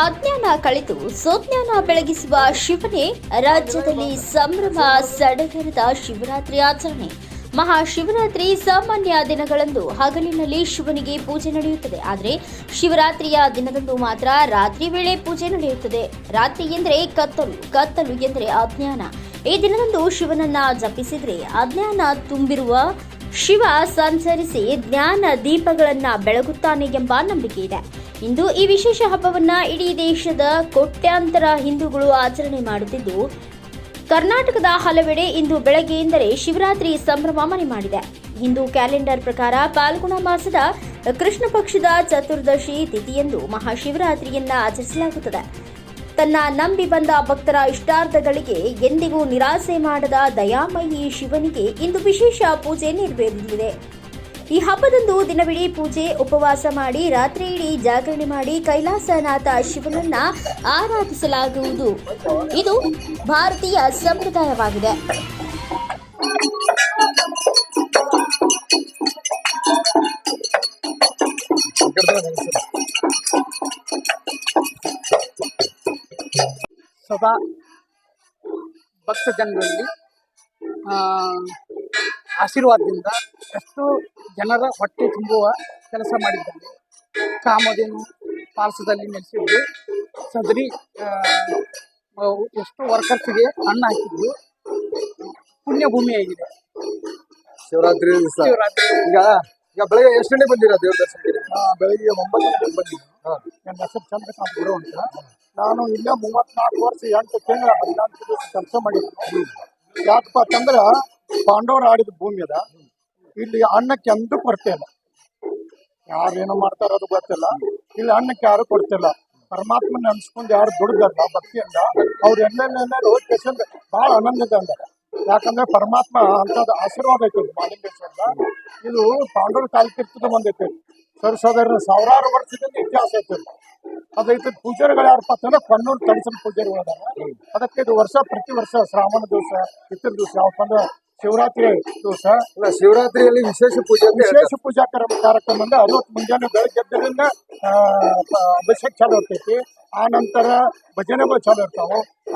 ಅಜ್ಞಾನ ಕಳೆದು ಸ್ವಜ್ಞಾನ ಬೆಳಗಿಸುವ ಶಿವನೇ, ರಾಜ್ಯದಲ್ಲಿ ಸಂಭ್ರಮ ಸಡಗರದ ಶಿವರಾತ್ರಿ ಆಚರಣೆ. ಮಹಾಶಿವರಾತ್ರಿ ಸಾಮಾನ್ಯ ದಿನಗಳಂದು ಹಗಲಿನಲ್ಲಿ ಶಿವನಿಗೆ ಪೂಜೆ ನಡೆಯುತ್ತದೆ. ಆದರೆ ಶಿವರಾತ್ರಿಯ ದಿನದಂದು ಮಾತ್ರ ರಾತ್ರಿ ವೇಳೆ ಪೂಜೆ ನಡೆಯುತ್ತದೆ. ರಾತ್ರಿ ಎಂದರೆ ಕತ್ತಲು ಕತ್ತಲು ಎಂದರೆ ಅಜ್ಞಾನ. ಈ ದಿನದಂದು ಶಿವನನ್ನ ಜಪಿಸಿದರೆ ಅಜ್ಞಾನ ತುಂಬಿರುವ ಶಿವ ಸಂಚರಿಸಿ ಜ್ಞಾನ ದೀಪಗಳನ್ನ ಬೆಳಗುತ್ತಾನೆ ಎಂಬ ನಂಬಿಕೆ ಇದೆ. ಇಂದು ಈ ವಿಶೇಷ ಹಬ್ಬವನ್ನ ಇಡೀ ದೇಶದ ಕೋಟ್ಯಾಂತರ ಹಿಂದೂಗಳು ಆಚರಣೆ ಮಾಡುತ್ತಿದ್ದು, ಕರ್ನಾಟಕದ ಹಲವೆಡೆ ಇಂದು ಬೆಳಗ್ಗೆಯಿಂದಲೇ ಶಿವರಾತ್ರಿ ಸಂಭ್ರಮ ಮನೆ ಮಾಡಿದೆ. ಹಿಂದೂ ಕ್ಯಾಲೆಂಡರ್ ಪ್ರಕಾರ ಪಾಲ್ಗುಣ ಮಾಸದ ಕೃಷ್ಣ ಪಕ್ಷದ ಚತುರ್ದಶಿ ತಿಥಿಯಂದು ಮಹಾಶಿವರಾತ್ರಿಯನ್ನ ಆಚರಿಸಲಾಗುತ್ತದೆ. ತನ್ನ ನಂಬಿ ಬಂದ ಭಕ್ತರ ಇಷ್ಟಾರ್ಥಗಳಿಗೆ ಎಂದಿಗೂ ನಿರಾಸೆ ಮಾಡದ ದಯಾಮಯಿ ಶಿವನಿಗೆ ಇಂದು ವಿಶೇಷ ಪೂಜೆ ನೆರವೇರಲಿದೆ. ಈ ಹಬ್ಬದಂದು ದಿನವಿಡೀ ಪೂಜೆ, ಉಪವಾಸ ಮಾಡಿ, ರಾತ್ರಿ ಇಡೀ ಜಾಗರಣೆ ಮಾಡಿ ಕೈಲಾಸನಾಥ ಶಿವನನ್ನ ಆರಾಧಿಸಲಾಗುವುದು. ಇದು ಭಾರತೀಯ ಸಂಪ್ರದಾಯವಾಗಿದೆ. ಸದಾ ಭಕ್ತ ಜನರಲ್ಲಿ ಆಶೀರ್ವಾದದಿಂದ ಎಷ್ಟು ಜನರ ಹೊಟ್ಟೆ ತುಂಬುವ ಕೆಲಸ ಮಾಡಿದ್ದಾರೆ. ಕಾಮಧೇನು ಪಾರ್ಸದಲ್ಲಿ ನೆಲೆಸಿದ್ದು ಸದರಿ ಎಷ್ಟು ವರ್ಕರ್ಸ್ಗೆ ಅನ್ನ ಹಾಕಿದ್ದು ಪುಣ್ಯ ಭೂಮಿಯಾಗಿದೆ ಶಿವರಾತ್ರಿ ದಿವಸ. ಶಿವರಾತ್ರಿ. ಈಗ ಈಗ ಬೆಳಗ್ಗೆ ಎಷ್ಟು ಗಂಟೆ ಬಂದಿರಾ ದೇವ್ರ ದರ್ಶನಕ್ಕೆ? ಬೆಳಗ್ಗೆ ಒಂಬತ್ತು ಗಂಟೆ ಬಂದಿದ್ದು ನನ್ನ ಹೆಸರು ಚಂದ್ರಕಾಂತ್ ಗುರು ಅಂತ. ನಾನು ಇಲ್ಲೇ ಮೂವತ್ನಾಲ್ಕು ವರ್ಷ ಎಂಟು ತಿಂಗಳ ಹದಿನಾಲ್ಕು ದಿವಸ ಕೆಲಸ ಮಾಡಿದ್ದೀನಿ. ಯಾಕಪ್ಪ ಅಂತಂದ್ರೆ ಪಾಂಡವರು ಆಡಿದ ಭೂಮಿ ಅದ. ಇಲ್ಲಿ ಅನ್ನಕ್ಕೆ ಎಂದೂ ಕೊರತೆ ಇಲ್ಲ. ಯಾರು ಏನೋ ಮಾಡ್ತಾರೋ ಅದು ಗೊತ್ತಿಲ್ಲ. ಇಲ್ಲಿ ಅನ್ನಕ್ಕೆ ಯಾರು ಕೊಡ್ತಿಲ್ಲ ಪರಮಾತ್ಮನ ನೆನ್ಸ್ಕೊಂಡು ಯಾರು ದುಡ್ದಲ್ಲ, ಭಕ್ತಿಯಿಂದ, ಅವ್ರು ಎಲ್ಲೆಲ್ಲೆಲ್ಲ ಹೋಗಿ ಬಹಳ ಆನಂದ ಅಂದಾರೆ. ಯಾಕಂದ್ರೆ ಪರಮಾತ್ಮ ಅಂತದ ಆಶೀರ್ವಾದ ಐತಿ ಇದು ಮಾಲಿಂಗೇಶ್ವರದ ಇದು ಪಾಂಡೂರು ಕಾಲಕ್ಕಿರ್ತದ ಬಂದೈತಿ ಸರ್ ಸಾವಿರಾರು ವರ್ಷದಿಂದ ಇತಿಹಾಸ ಐತಿ. ಅದೈತಿ ಪೂಜಾರಿಗಳು ಯಾರಪ್ಪ ಅಂತಂದ್ರೆ ಕಣ್ಣೂರು ತಡಿಸಲ್ ಪೂಜಾರಿಗಳು ಅದಕ್ಕೆ ಇದು ವರ್ಷ, ಪ್ರತಿ ವರ್ಷ ಶ್ರಾವಣ ದಿವಸ ಇತರ ದಿವಸ ಯಾವಪ್ಪ ಅಂದ್ರೆ ಶಿವರಾತ್ರಿ ದಿವಸ. ಶಿವರಾತ್ರಿಯಲ್ಲಿ ವಿಶೇಷ ಪೂಜೆ ವಿಶೇಷ ಪೂಜಾ ಕಾರ್ಯ- ಕಾರ್ಯಕ್ರಮ ಅಂದ್ರೆ ಅವತ್ತು ಮುಂಜಾನೆ ಬೆಳಗ್ಗೆ ಎದ್ದರಿಂದ ಆ, ಪ- ಅಭಿಷೇಕ ಚಾಲು ಇರ್ತೈತಿ. ಆ ನಂತರ ಭಜನೆಗಳು ಚಾಲು ಇರ್ತಾವ.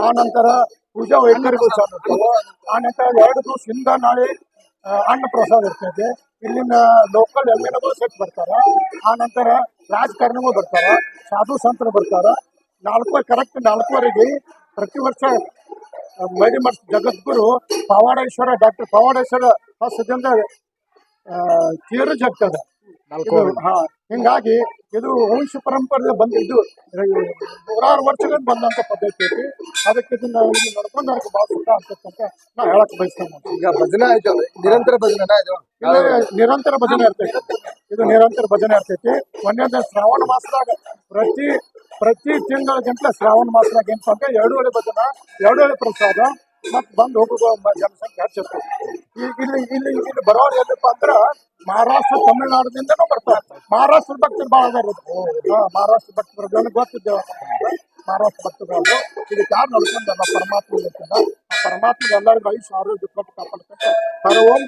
ಆ ನಂತರ ಪೂಜಾ ವೈದ್ಯರುಗಳು ಚಾಲು ಇರ್ತಾವ. ಆ ನಂತರ ಎರಡು ದಿವಸ ಹಿಂದ ನಾಳೆ ಅನ್ನ ಪ್ರಸಾದ ಇರ್ತೈತಿ. ಇಲ್ಲಿನ ಲೋಕಲ್ ಎಮ್ಮೆನಗಳು ಸೆಟ್ ಬರ್ತಾರ. ಆ ನಂತರ ರಾಜಕಾರಣಿಗಳು ಬರ್ತಾರ. ಸಾಧು ಸಂತರು ಬರ್ತಾರ. ನಾಲ್ಕು ಕರೆಕ್ಟ್ ನಾಲ್ಕುವರೆಗೆ ಪ್ರತಿ ವರ್ಷ ಮೈಡಿ ಮಠ ಜಗದ್ಗುರು ಪವಾಡೇಶ್ವರ ಡಾಕ್ಟರ್ ಪವಾಡೇಶ್ವರ ಹಸ್ತದಿಂದ ತೀರು ಜಗ್ತದ. ಹಾ ಹಿಂಗಾಗಿ ಇದು ವಂಶ ಪರಂಪರೆ ಬಂದಿದ್ದು ನೂರಾರು ವರ್ಷಗಳಿಂದ ಬಂದಂತ ಪದ್ಧತಿ ಐತಿ. ಅದಕ್ಕೆ ಇದನ್ನ ನೋಡ್ಕೊಂಡು ನನಗೆ ಭಾಳ ಸುಖ ಅಂತಕ್ಕಂತ ಅಂತ ನಾ ಹೇಳಕ್ ಬಯಸ್ತೇನೆ. ಈಗ ಭಜನೆ ಆಯ್ತು ನಿರಂತರ ಭಜನೆ ನಿರಂತರ ಭಜನೆ ಇರ್ತೈತಿ. ಇದು ನಿರಂತರ ಭಜನೆ ಇರ್ತೈತಿ. ಒಂದೇ ಶ್ರಾವಣ ಮಾಸದಾಗ ಪ್ರತಿ ಪ್ರತಿ ತಿಂಗಳಿಗಿಂತ ಶ್ರಾವಣ ಮಾಸದಾಗ ಗಂಟೆ ಅಂದ್ರೆ ಎರಡು ವೇಳೆ ಭಜನ ಎರಡು ವೇಳೆ ಪ್ರಸಾದ ಮತ್ ಬಂದು ಹೋಗುವ ಜನಸಂಖ್ಯೆ ಹೆಚ್ಚಿರ್ತೈತಿ ಈಗ ಇಲ್ಲಿ ಇಲ್ಲಿ ಇಲ್ಲಿ ಬರೋರು ಎಲ್ಲಪ್ಪ ಅಂದ್ರ ಮಹಾರಾಷ್ಟ್ರ, ತಮಿಳುನಾಡಿನಿಂದನೂ ಬರ್ತಾರೆ ಮಹಾರಾಷ್ಟ್ರ ಭಕ್ತರು ಭಾಳ ಇರುತ್ತೆ ಮಹಾರಾಷ್ಟ್ರ ಭಕ್ತರು ನನಗೆ ಗೊತ್ತಿದ್ದೇವೆ ಮಹಾರಾಷ್ಟ್ರ ಭಕ್ತರು ಇದು ಯಾರು ನಡ್ಕೊಂಡಲ್ಲ ಪರಮಾತ್ಮ ಪರಮಾತ್ಮ ಎಲ್ಲರಿಗೂ ಐದು ಆರೋಗ್ಯ ಕೊಟ್ಟು ಕಾಪಾಡ್ತಂತ ಹರ ಓಂ